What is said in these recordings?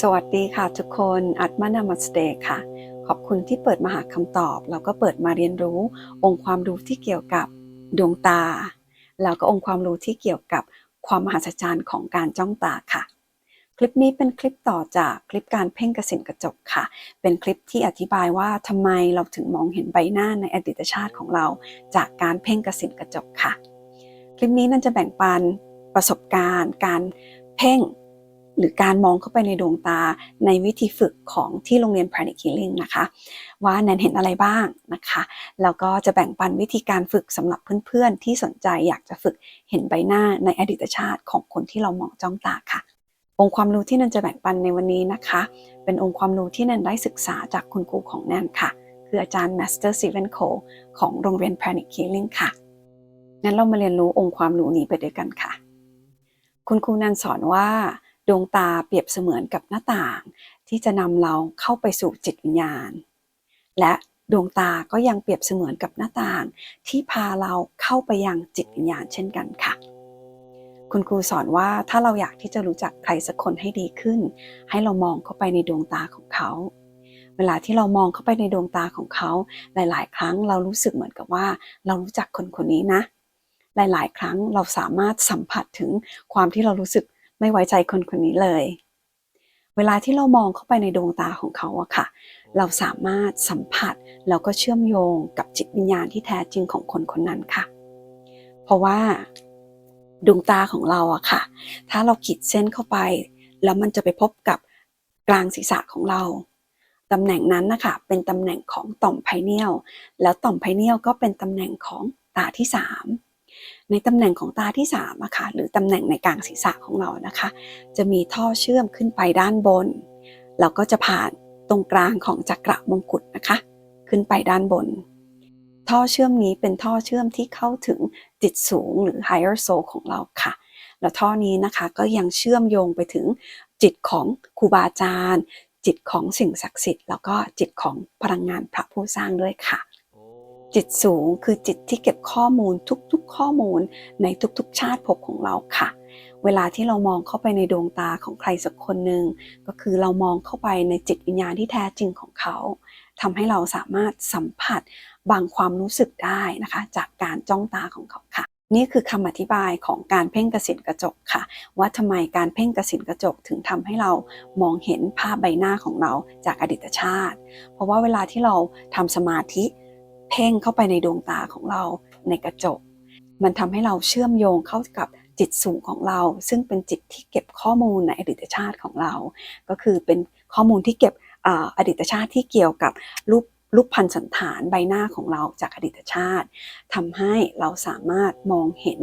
สวัสดีค่ะทุกคนอัตมานามัสเตค่ะ ขอบคุณที่เปิดมาหาคำตอบ แล้วก็เปิดมาเรียนรู้องค์ความรู้ที่เกี่ยวกับดวงตา แล้วก็องค์ความรู้ที่เกี่ยวกับความมหัศจรรย์ของการจ้องตาค่ะ คลิปนี้เป็นคลิปต่อจากคลิปการเพ่งกระสินกระจกค่ะ เป็นคลิปที่อธิบายว่าทำไมเราถึงมองเห็นใบหน้าในอดีตชาติของเรา จากการเพ่งกระสินกระจกค่ะ คลิปนี้นั่นจะแบ่งปันประสบการณ์ การเพ่ง หรือการมองเข้าไปในดวงตาในวิธีฝึกของที่โรงเรียน Pranic Healing นะคะ ว่าแนนเห็นอะไรบ้างนะคะแล้วก็จะแบ่งปันวิธีการฝึกสำหรับเพื่อนๆ ที่สนใจอยากจะฝึกเห็นใบหน้าในอดีตชาติของคนที่เรามองจ้องตาค่ะองค์ความรู้ที่แนันจะแบ่งปันในวันนี้นะคะ เป็นองค์ความรู้ที่แนันได้ศึกษาจากคุณครูของแนนค่ะ คืออาจารย์ Master Stephen Cole ของโรงเรียน Pranic Healing ค่ะ งั้นเรามาเรียนรู้องค์ความรู้นี้ไปด้วยกันค่ะ คุณครูนันสอนว่า ดวงตาเปรียบเสมือนกับหน้าต่าง ที่จะนำเราเข้าไปสู่จิตวิญญาณ และดวงตาก็ยังเปรียบเสมือนกับหน้าต่าง ที่พาเราเข้าไปยังจิตวิญญาณเช่นกันค่ะ คุณครูสอนว่าถ้าเราอยากที่จะรู้จักใครสักคนให้ดีขึ้น ให้เรามองเข้าไปในดวงตาของเขา เวลาที่เรามองเข้าไปในดวงตาของเขา หลาย ๆ ครั้งเรารู้สึกเหมือนกับว่า เรารู้จักคนคนนี้นะ หลาย ๆ ครั้งเราสามารถสัมผัสถึงความที่เรารู้สึก ไม่ไว้ใจคนคนนี้เลย เวลาที่เรามองเข้าไปในดวงตาของเขาอะค่ะ เราสามารถสัมผัสแล้วก็เชื่อมโยงกับจิตวิญญาณที่แท้จริงของคนคนนั้นค่ะ เพราะว่าดวงตาของเราอะค่ะ ถ้าเราขีดเส้นเข้าไป แล้วมันจะไปพบกับกลางศีรษะของเราตำแหน่งนั้นนะคะเป็นตำแหน่งของต่อมไพเนียลแล้วต่อมไพเนียลก็เป็นตำแหน่งของตาที่3 ในตำแหน่งของตาที่3อะค่ะหรือตำแหน่งในกลางศีรษะของเรานะคะ จะมีท่อเชื่อมขึ้นไปด้านบน แล้วก็จะผ่านตรงกลางของจักระมงกุฎนะคะ ขึ้นไปด้านบน ท่อเชื่อมนี้เป็นท่อเชื่อมที่เข้าถึงจิตสูงหรือ higher soul ของเราค่ะ แล้วท่อนี้นะคะก็ยังเชื่อมโยงไปถึงจิตของครูบาอาจารย์จิตของสิ่งศักดิ์สิทธิ์แล้วก็จิตของพลังงานพระผู้สร้างด้วยค่ะ จิตสูงคือจิตที่เก็บข้อมูลทุกๆ ข้อมูลในทุกๆ ชาติภพของเราค่ะ เวลาที่เรามองเข้าไปในดวงตาของใครสักคนหนึ่งก็คือเรามองเข้าไปในจิตวิญญาณที่แท้จริงของเขาทำให้เราสามารถสัมผัสบางความรู้สึกได้นะคะ จากการจ้องตาของเขาค่ะ นี่คือคำอธิบายของการเพ่งกระสินกระจกค่ะ ว่าทำไมการเพ่งกระสินกระจกถึงทำให้เรามองเห็นภาพใบหน้าของเราจากอดีตชาติ เพราะว่าเวลาที่เราทำสมาธิ เพ่งเข้าไปในดวงตาของเราในกระจก มันทำให้เราเชื่อมโยงเข้ากับจิตสูงของเรา ซึ่งเป็นจิตที่เก็บข้อมูลในอดีตชาติของเรา ก็คือเป็นข้อมูลที่เก็บออดีตชาติที่เกี่ยวกับรูปรูปพันสันฐานใบหน้าของเราจากอดีตชาติทำให้เราสามารถมองเห็น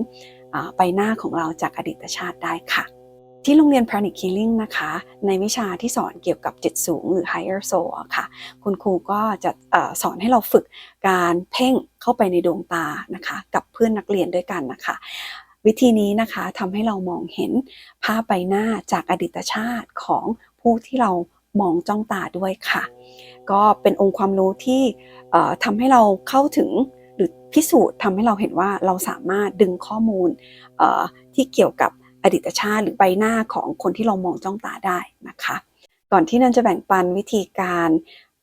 ใบหน้าของเราจากอดีตชาติได้ค่ะ ที่โรงเรียน Pranic Healing นะคะ ในวิชาที่สอนเกี่ยวกับจิตสูงหรือ Higher Soul ค่ะ คุณครูก็จะอสอนให้เราฝึกการเพ่งเข้าไปในดวงตานะคะ กับเพื่อนนักเรียนด้วยกันนะคะวิธีนี้นะคะทำให้เรามองเห็นภาพใบหน้าจากอดีตชาติของผู้ที่เรามองจ้องตาด้วยค่ะ ก็เป็นองค์ความรู้ที่ทำให้เราเข้าถึงหรือพิสูจน์ทำให้เราเห็นว่าเราสามารถดึงข้อมูลที่เกี่ยวกับ อดีตชาติหรือใบหน้าของคนที่เรามองจ้องตาได้นะคะ ก่อนที่นันจะแบ่งปันวิธีการ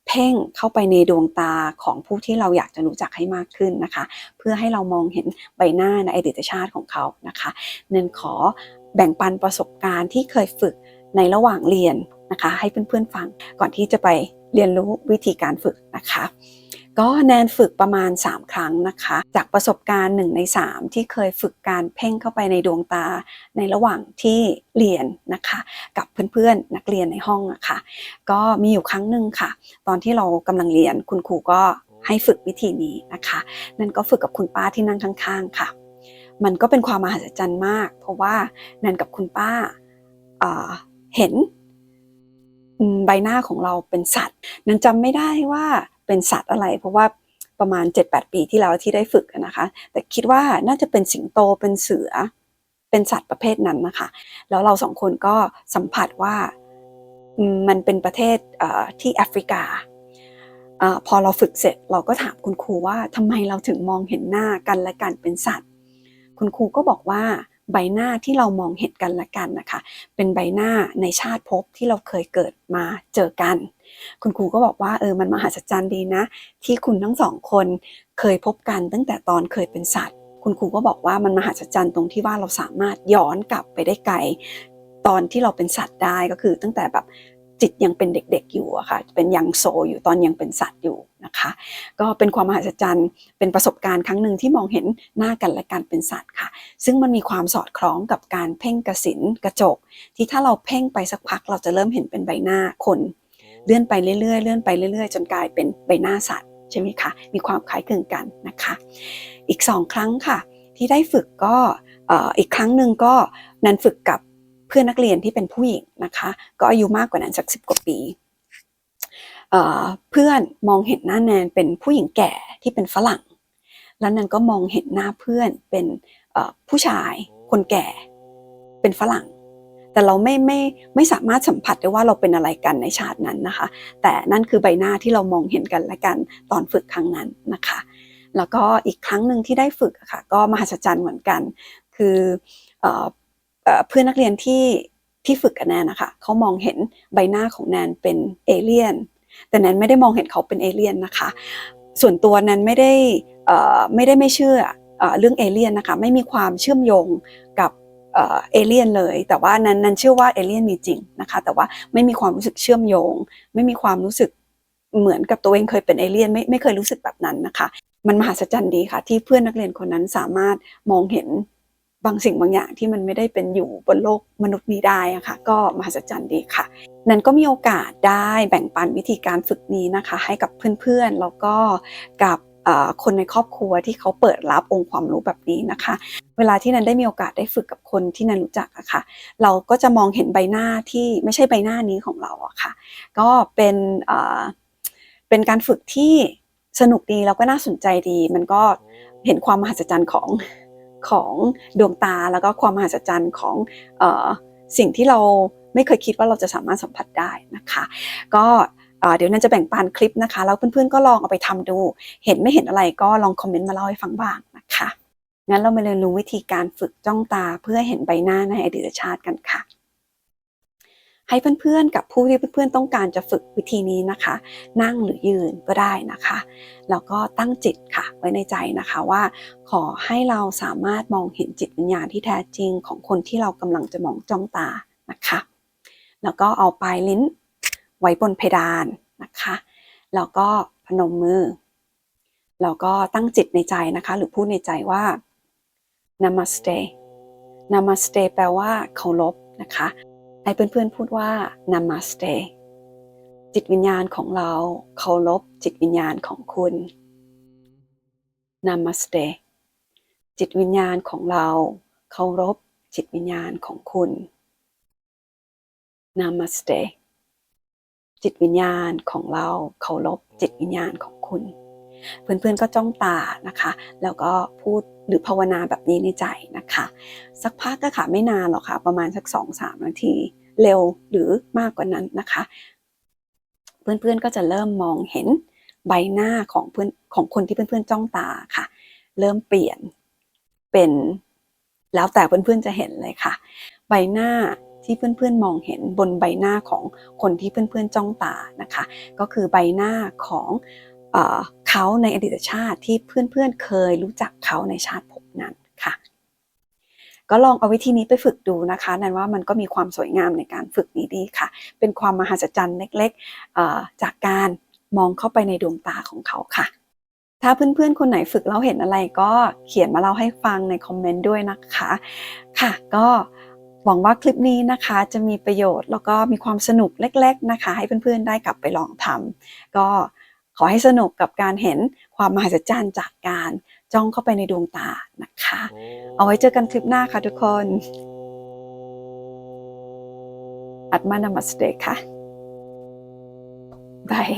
เพ่งเข้าไปในดวงตาของผู้ที่เราอยากจะรู้จักให้มากขึ้นนะคะ เพื่อให้เรามองเห็นใบหน้าในอดีตชาติของเขานะคะเนันขอแบ่งปันประสบการณ์ที่เคยฝึกในระหว่างเรียนนะคะ ให้เพื่อนๆฟังก่อนที่จะไปเรียนรู้วิธีการฝึกนะคะ ก็แนนฝึกประมาณ 3 ครั้งนะคะ จากประสบการณ์1ใน3 ที่เคยฝึกการเพ่งเข้าไปในดวงตาในระหว่างที่เรียนนะคะ กับเพื่อนๆนักเรียนในห้องอะค่ะก็มีอยู่ครั้งหนึ่งค่ะ ตอนที่เรากำลังเรียนคุณครูก็ให้ฝึกวิธีนี้นะคะ นั่นก็ฝึกกับคุณป้าที่นั่งข้างๆค่ะ มันก็เป็นความมหัศจรรย์มาก เพราะว่านันกับคุณป้าเอ่อเห็นใบหน้าของเราเป็นสัตว์ นันจำไม่ได้ว่า เป็นสัตว์อะไร เพราะว่าประมาณ 7-8 ปีที่แล้วที่ได้ฝึกนะคะ แต่คิดว่าน่าจะเป็นสิงโตเป็นเสือ เป็นสัตว์ประเภทนั้นนะคะ แล้วเราสองคนก็สัมผัสว่ามันเป็นประเทศที่แอฟริกาอาพอเราฝึกเสร็จเราก็ถามคุณครูว่าทำไมเราถึงมองเห็นหน้ากันและกันเป็นสัตว์ คุณครูก็บอกว่า ใบหน้าที่เรามองเห็นกันและกันนะคะ เป็นใบหน้าในชาติภพที่เราเคยเกิดมาเจอกัน คุณครูก็บอกว่าเออมันมหัศจรรย์ดีนะ ที่คุณทั้งสองคนเคยพบกันตั้งแต่ตอนเคยเป็นสัตว์ คุณครูก็บอกว่ามันมหัศจรรย์ตรงที่ว่าเราสามารถย้อนกลับไปได้ไกล ตอนที่เราเป็นสัตว์ได้ก็คือตั้งแต่แบบ จิตยังเป็นเด็กๆอยู่อะค่ะเป็นยังโซอยู่ตอนยังเป็นสัตว์อยู่นะคะ ก็เป็นความมหัศจรรย์เป็นประสบการณ์ครั้งหนึ่งที่มองเห็นหน้ากันและกันเป็นสัตว์ค่ะ ซึ่งมันมีความสอดคล้องกับการเพ่งกสินกระจก ที่ถ้าเราเพ่งไปสักพักเราจะเริ่มเห็นเป็นใบหน้าคนเลื่อนไปเรื่อยๆเลื่อนไปเรื่อยๆ จนกลายเป็นใบหน้าสัตว์ใช่ไหมคะมีความคล้ายคลึงกันนะคะ อีกสองครั้งค่ะ ที่ได้ฝึกก็เอ่ออีกครั้งหนึ่งก็นันฝึกกับเพื่อนนักเรียนที่เป็นผู้หญิงนะคะ ก็อายุมากกว่านั้นสักสิบกว่าปีเพื่อนมองเห็นหน้าแนนเป็นผู้หญิงแก่ที่เป็นฝรั่ง แล้วนันก็มองเห็นหน้าเพื่อนเป็นผู้ชายคนแก่เป็นฝรั่ง แต่เราไม่ไม่ไม่สามารถสัมผัสได้ว่าเราเป็นอะไรกันในชาตินั้นนะคะ แต่นั่นคือใบหน้าที่เรามองเห็นกันและกันตอนฝึกครั้งนั้นนะคะ แล้วก็อีกครั้งหนึ่งที่ได้ฝึกค่ะก็มหัศจรรย์เหมือนกัน คืออ เพื่อนนักเรียนที่ที่ฝึกกับแนนนะคะเขามองเห็นใบหน้าของแนนเป็นเอเลี่ยน แต่แนนไม่ได้มองเห็นเขาเป็นเอเลี่ยนนะคะ ส่วนตัวแนนไม่ได้ไม่ได้ไม่เชื่อเอ่อเรื่องเอเลี่ยนนะคะไม่มีความเชื่อมโยงกับเอเอเลี่ยนเลย แต่ว่านั้นนั้นเชื่อว่าเอเลี่ยนมีจริงนะคะ แต่ว่าไม่มีความรู้สึกเชื่อมโยง ไม่มีความรู้สึกเหมือนกับตัวเองเคยเป็นเอเลี่ยนไม่ไม่เคยรู้สึกแบบนั้นนะคะ มันมหัศจรรย์ดีค่ะ ที่เพื่อนนักเรียนคนนั้นสามารถมองเห็น บางสิ่งบางอย่างที่มันไม่ได้เป็นอยู่บนโลกมนุษย์นี้ได้อะค่ะก็มหัศจรรย์ดีค่ะ นั้นก็มีโอกาสได้แบ่งปันวิธีการฝึกนี้นะคะ ให้กับเพื่อนๆ แล้วก็กับคนในครอบครัวที่เขาเปิดรับองค์ความรู้แบบนี้นะคะ เวลาที่นันได้มีโอกาสได้ฝึกกับคนที่นันรู้จักอะค่ะ เราก็จะมองเห็นใบหน้าที่ไม่ใช่ใบหน้านี้ของเราอะค่ะ ก็เป็นเป็นการฝึกที่สนุกดีแล้วก็น่าสนใจดี มันก็เห็นความมหัศจรรย์ของ ของดวงตาแล้วก็ความมหัศจรรย์ของออสิ่งที่เราไม่เคยคิดว่าเราจะสามารถสัมผัสได้นะคะ ก็เดี๋ยวนันจะแบ่งปันคลิปนะคะ แล้วเพื่อนๆก็ลองเอาไปทำดู เห็นไม่เห็นอะไรก็ลองคอมเมนต์มาเล่าให้ฟังบ้างนะคะงั้นเรามาเรียนรู้วิธีการฝึกจ้องตาเพื่อเห็นใบหน้าในอดีตชาติกันค่ะ ให้เพื่อนๆ กับผู้ที่เพื่อนๆ ต้องการจะฝึกวิธีนี้นะคะ นั่งหรือยืนก็ได้นะคะ แล้วก็ตั้งจิตค่ะไว้ในใจนะคะว่า ขอให้เราสามารถมองเห็นจิตวิญญาณที่แท้จริงของคนที่เรากำลังจะมองจ้องตานะคะ แล้วก็เอาปลายลิ้นไว้บนเพดานนะคะ แล้วก็พนมมือ แล้วก็ตั้งจิตในใจนะคะ หรือพูดในใจว่า Namaste Namaste แปลว่าเคารพนะคะ ให้เพื่อนๆพูดว่า Namaste จิตวิญญาณของเราเคารพจิตวิญญาณของคุณ Namaste จิตวิญญาณของเราเคารพจิตวิญญาณของคุณ Namaste จิตวิญญาณของเราเคารพจิตวิญญาณของคุณ เพื่อนๆก็จ้องตานะคะ แล้วก็พูดหรือภาวนาแบบนี้ในใจ คะสักพักก็ค่ะไม่นานหรอกค่ะ ประมาณสักสองสามนาที เร็วหรือมากกว่านั้นนะคะ เพื่อนๆก็จะเริ่มมองเห็นใบหน้าของเพื่อนของคนที่เพื่อนๆจ้องตาค่ะ เริ่มเปลี่ยนเป็นแล้วแต่เพื่อนๆจะเห็นเลยค่ะ ใบหน้าที่เพื่อนๆมองเห็นบนใบหน้าของคนที่เพื่อนๆจ้องตานะคะ ก็คือใบหน้าของเอเขาในอดีตชาติที่เพื่อนๆเคยรู้จักเขาในชาติภพนั้นค่ะ ก็ลองเอาวิธีนี้ไปฝึกดูนะคะนั่นว่ามันก็มีความสวยงามในการฝึกนี้ดีค่ะ เป็นความมหัศจรรย์เล็กๆจากการมองเข้าไปในดวงตาของเขาค่ะ ถ้าเพื่อนๆ คนไหนฝึกแล้วเห็นอะไรก็เขียนมาเล่าให้ฟังในคอมเมนต์ด้วยนะคะ ค่ะ ก็หวังว่าคลิปนี้นะคะจะมีประโยชน์แล้วก็มีความสนุกเล็ก ๆนะคะ ให้เพื่อนๆได้กลับไปลองทำก็ ขอให้สนุกกับการเห็นความมหัศจรรย์จากการจ้องเข้าไปในดวงตานะคะ เอาไว้เจอกันคลิปหน้าค่ะทุกคน อัตมานามัสเตค่ะบาย